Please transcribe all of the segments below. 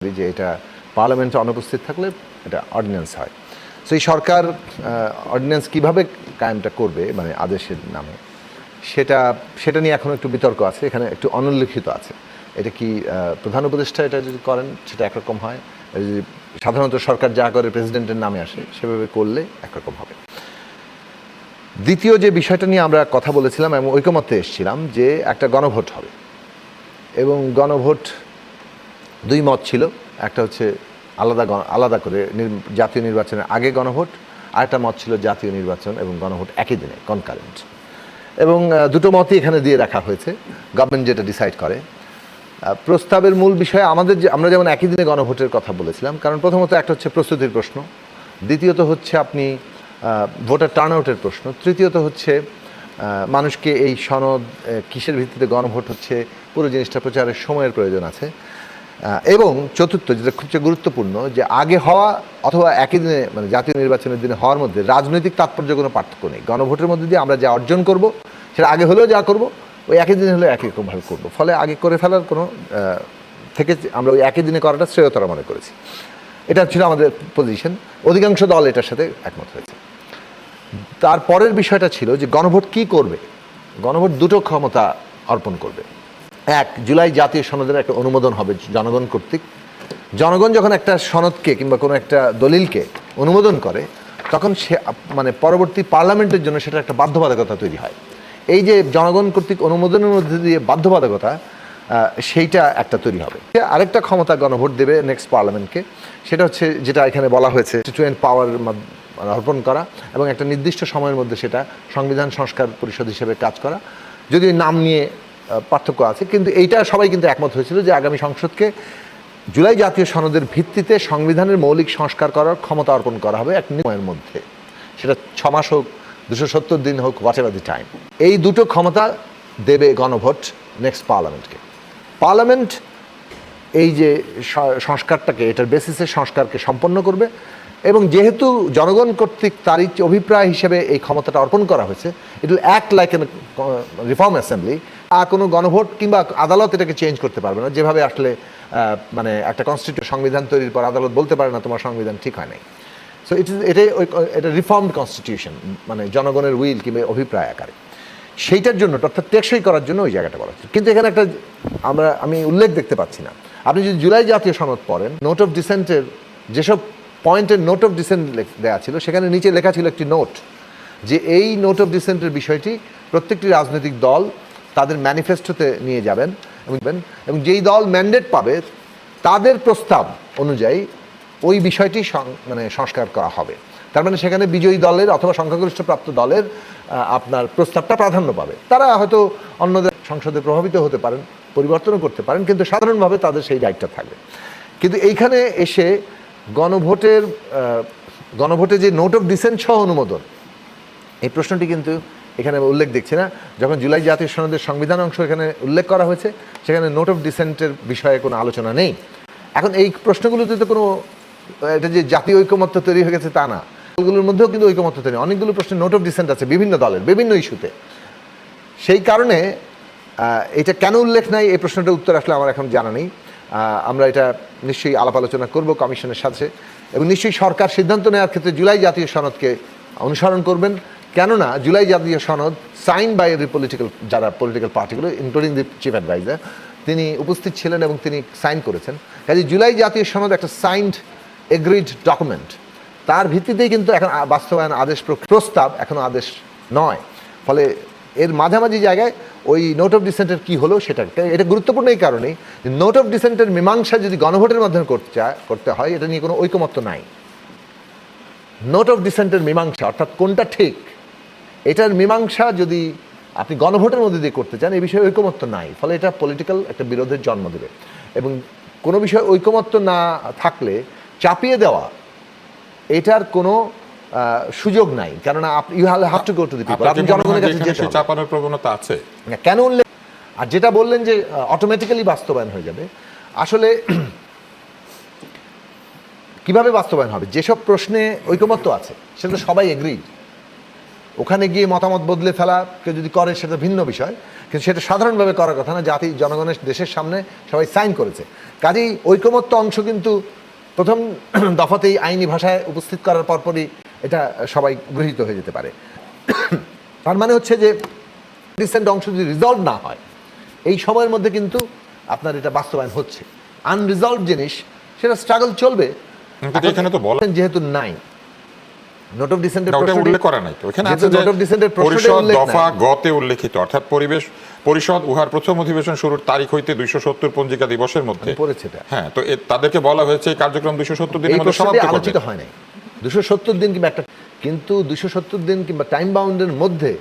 যে এটা পার্লামেন্টে অনুপস্থিত থাকলে এটা অর্ডিন্যান্স হয়। এই সরকার অর্ডিন্যান্স কীভাবে কায়েমটা করবে মানে আদেশের নামে, সেটা সেটা নিয়ে এখনও একটু বিতর্ক আছে, এখানে একটু অনুল্লিখিত আছে। এটা কি প্রধান উপদেষ্টা এটা যদি করেন, সেটা একরকম হয়? যদি সাধারণত সরকার যা করে প্রেসিডেন্টের নামে আসে, সেভাবে করলে একরকম হবে। দ্বিতীয় যে বিষয়টা নিয়ে আমরা কথা বলেছিলাম এবং ঐকমত্যে এসেছিলাম যে একটা গণভোট হবে। এবং গণভোট দুই মত ছিল। একটা হচ্ছে আলাদা আলাদা করে জাতীয় নির্বাচনের আগে গণভোট, আরেকটা মত ছিল জাতীয় নির্বাচন এবং গণভোট একই দিনে কনকারেন্ট এবং দুটো মতই এখানে দিয়ে রাখা হয়েছে। গভর্নমেন্ট যেটা ডিসাইড করে। প্রস্তাবের মূল বিষয়ে আমাদের যে, আমরা যেমন একই দিনে গণভোটের কথা বলেছিলাম, কারণ প্রথমত একটা হচ্ছে প্রস্তুতির প্রশ্ন। দ্বিতীয়ত হচ্ছে আপনি ভোটার টার্ন আউটের প্রশ্ন। তৃতীয়ত হচ্ছে মানুষকে এই সনদ কিসের ভিত্তিতে গণভোট হচ্ছে, পুরো জিনিসটা প্রচারের সময়ের প্রয়োজন আছে। এবং চতুর্থ, যেটা খুবচেয়ে গুরুত্বপূর্ণ, যে আগে হওয়া অথবা একই দিনে মানে জাতীয় নির্বাচনের দিনে হওয়ার মধ্যে রাজনৈতিক তাৎপর্য কোনো পার্থক্য নেই। গণভোটের মধ্যে দিয়ে আমরা যা অর্জন করব, সেটা আগে হলেও যা করব, ওই একই দিনে হলেও একই রকমভাবে করব। ফলে আগে করে ফেলার কোনো থেকে আমরা ওই একই দিনে করাটা শ্রেয়তর মনে করেছি। এটা ছিল আমাদের পজিশন অধিকাংশ দল এটার সাথে একমত হয়েছে। তারপরের বিষয়টা ছিল যে গণভোট কি করবে? গণভোট দুটো ক্ষমতা অর্পণ করবে। এক, জুলাই জাতীয় সনদের একটা অনুমোদন হবে জনগণ কর্তৃক। জনগণ যখন একটা সনদকে কিংবা কোনো একটা দলিলকে অনুমোদন করে, তখন সে মানে পরবর্তী পার্লামেন্টের জন্য সেটা একটা বাধ্যবাধকতা তৈরি হয়। এই যে জনগণ কর্তৃক অনুমোদনের মধ্যে দিয়ে বাধ্যবাধকতা সেইটা একটা তৈরি হবে। আরেকটা ক্ষমতা গণভোট দেবে নেক্সট পার্লামেন্টকে, সেটা হচ্ছে যেটা এখানে বলা হয়েছে কনস্টিটিউয়েন্ট পাওয়ার অর্পণ করা এবং একটা নির্দিষ্ট সময়ের মধ্যে সেটা সংবিধান সংস্কার পরিষদ হিসেবে কাজ করা। যদি নাম নিয়ে পার্থক্য আছে। কিন্তু এইটা সবাই কিন্তু একমত হয়েছিল যে আগামী সংসদকে জুলাই জাতীয় সনদের ভিত্তিতে সংবিধানের মৌলিক সংস্কার করার ক্ষমতা অর্পণ করা হবে এক সময়ের মধ্যে। সেটা ছ মাস হোক, দুশো সত্তর দিন হোক, হোয়াট এভার দি টাইম। এই দুটো ক্ষমতা দেবে গণভোট নেক্সট পার্লামেন্টকে। পার্লামেন্ট এই যে সংস্কারটাকে, এটার বেসিসে সংস্কারকে সম্পন্ন করবে এবং যেহেতু জনগণ কর্তৃক তার অভিপ্রায় হিসেবে এই ক্ষমতাটা অর্পণ করা হয়েছে it will act like an reform assembly আর কোনো গণভোট কিংবা আদালত এটাকে চেঞ্জ করতে পারবে না। যেভাবে আসলে মানে একটা কনস্টিটিউট সংবিধান তৈরির পর আদালত বলতে পারে না, তোমার সংবিধান ঠিক হয় নাই। সো ইট ইজ এটাই ওই, এটা রিফর্মড কনস্টিটিউশন মানে জনগণের উইল কিংবা অভিপ্রায় আকারে। সেইটার জন্য, অর্থাৎ টেকসই করার জন্য ওই জায়গাটা বলা হচ্ছে। কিন্তু এখানে একটা, আমরা, আমি উল্লেখ দেখতে পাচ্ছি না। আপনি যদি জুলাই জাতীয় সনদ পড়েন নোট অফ ডিসেন্টের যেসব পয়েন্টের নোট অফ ডিসেন্ট দেওয়া ছিল, সেখানে নিচে লেখা ছিল একটি নোট যে এই নোট অফ ডিসেন্টের বিষয়টি প্রত্যেকটি রাজনৈতিক দল তাদের ম্যানিফেস্টোতে নিয়ে যাবেন এবং এবং যেই দল ম্যান্ডেট পাবে, তাদের প্রস্তাব অনুযায়ী ওই বিষয়টি মানে সংস্কার করা হবে। তার মানে সেখানে বিজয়ী দলের অথবা সংখ্যাগরিষ্ঠ প্রাপ্ত দলের আপনার প্রস্তাবটা প্রাধান্য পাবে। তারা হয়তো অন্যদের সংসদে প্রভাবিত হতে পারেন, পরিবর্তনও করতে পারেন, কিন্তু সাধারণভাবে তাদের সেই রাইটটা থাকবে। কিন্তু এইখানে এসে গণভোটের গণভোটে যে নোট অফ ডিসেন্ট সহ অনুমোদন, এই প্রশ্নটি কিন্তু এখানে উল্লেখ দেখছি না। যখন জুলাই জাতীয় সনদের সংবিধান অংশ এখানে উল্লেখ করা হয়েছে, সেখানে নোট অফ ডিসেন্টের বিষয়ে কোনো আলোচনা নেই। এখন এই প্রশ্নগুলোতে তো কোনো, এটা যে জাতীয় ঐকমত্য তৈরি হয়ে গেছে তা না। ওগুলোর মধ্যেও কিন্তু ঐকমত্য তৈরি অনেকগুলো প্রশ্নে নোট অফ ডিসেন্ট আছে বিভিন্ন দলের, বিভিন্ন ইস্যুতে। সেই কারণে এটা কেন উল্লেখ নাই? এই প্রশ্নটার উত্তর আসলে আমার এখন জানা নেই। আমরা এটা নিশ্চয়ই আলাপ আলোচনা করব কমিশনের সাথে। এবং নিশ্চয়ই সরকার সিদ্ধান্ত নেওয়ার ক্ষেত্রে জুলাই জাতীয় সনদকে অনুসরণ করবেন। কেননা জুলাই জাতীয় সনদ সাইন বাই দি পলিটিক্যাল যারা পলিটিক্যাল পার্টিগুলো ইনক্লুডিং দি চিফ অ্যাডভাইজার তিনি উপস্থিত ছিলেন এবং তিনি সাইন করেছেন। কাজে জুলাই জাতীয় সনদ একটা সাইন্ড এগ্রিড ডকুমেন্ট তার ভিত্তিতেই কিন্তু এখন বাস্তবায়ন আদেশ প্রস্তাব এখনও আদেশ নয়। ফলে এর মাঝামাঝি জায়গায় ওই নোট অফ ডিসেন্টের কী হলো সেটা, এটা গুরুত্বপূর্ণ এই কারণেই নোট অফ ডিসেন্টের মীমাংসা যদি গণভোটের মাধ্যমে করতে চায়, করতে হয়, এটা নিয়ে কোনো ঐকমত্য নাই। নোট অফ ডিসেন্টের মীমাংসা, অর্থাৎ কোনটা ঠিক এটার মীমাংসা যদি আপনি গণভোটের মধ্যে দিয়ে করতে চান এই বিষয়ে ঐকমত্য নাই। ফলে এটা পলিটিক্যাল একটা বিরোধের জন্ম দেবে। এবং কোনো বিষয়ে ঐকমত্য না থাকলে চাপিয়ে দেওয়া এটার কোনো সুযোগ নাই। কেননা you have to go to the people আপনি হয় জনগণের কাছে যেতে চাপানোর প্রবণতা আছে? কেন উল্লেখ আর যেটা বললেন যে অটোমেটিক্যালি বাস্তবায়ন হয়ে যাবে। আসলে কীভাবে বাস্তবায়ন হবে? যেসব প্রশ্নে ঐকমত্য আছে সেটা সবাই এগ্রিড ওখানে গিয়ে মতামত বদলে ফেলা কেউ যদি করে সেটা ভিন্ন বিষয়। কিন্তু সেটা সাধারণভাবে করার কথা না জাতি জনগণের দেশের সামনে সবাই সাইন করেছে। কাজেই ঐকমত্য অংশ কিন্তু প্রথম দফাতেই আইনি ভাষায় উপস্থিত করার পরপরই এটা সবাই গৃহীত হয়ে যেতে পারে। তার মানে হচ্ছে যে রিসেন্ট অংশ যদি রিজলভ না হয় এই সময়ের মধ্যে কিন্তু আপনার এটা বাস্তবায়ন হচ্ছে। আনরিজলভ জিনিস সেটা স্ট্রাগল চলবে। এখানে তো বলা যেহেতু নাই নোট অফ ডিসেন্টের ওটা উল্লেখ করা নাই তো। এখানে আছে যে নোট অফ ডিসেন্টের পরিষদ দফা গতে উল্লেখিত। অর্থাৎ পরিবেশ পরিষদ উহার প্রথম অধিবেশন শুরুর তারিখ হইতে দুইশো সত্তর পঞ্জিকা দিবসের মধ্যে। পড়েছে হ্যাঁ তো তাদেরকে বলা হয়েছে এই কার্যক্রম দুইশো সত্তর এই দিনের মধ্যে সমাপ্ত আলোচিত হয় নাই। দুশো সত্তর দিন কিংবা একটা কিন্তু দুশো সত্তর দিন কিংবা টাইম বাউন্ডের মধ্যে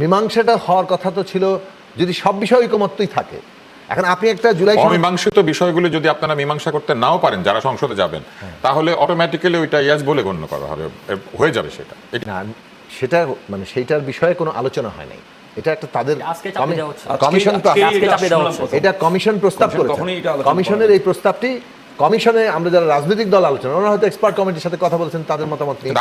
মীমাংসাটা হওয়ার কথা তো ছিল যদি সব বিষয় ঐকমত্যই থাকে। এখন আপনি একটা জুলাই অমীমাংসিত বিষয়গুলো যদি আপনারা মীমাংসা করতে নাও পারেন যারা সংসদে যাবেন হ্যাঁ। তাহলে অটোমেটিক্যালি ওইটা ইয়াস বলে গণ্য করা হবে হয়ে যাবে সেটা না সেটা মানে সেইটার বিষয়ে কোনো আলোচনা হয় নাই এটা একটা তাদের। কমিশন আজকে- প্রা- আজকে চাপে দেওয়া হচ্ছে। এটা কমিশন প্রস্তাব করেছে আলোচনা কমিশনের এই প্রস্তাবটি কমিশনে আমরা যারা রাজনৈতিক দল আলোচনা ওনারা হয়তো এক্সপার্ট কমিটির সাথে কথা বলেছেন তাদের মতামত নিয়ে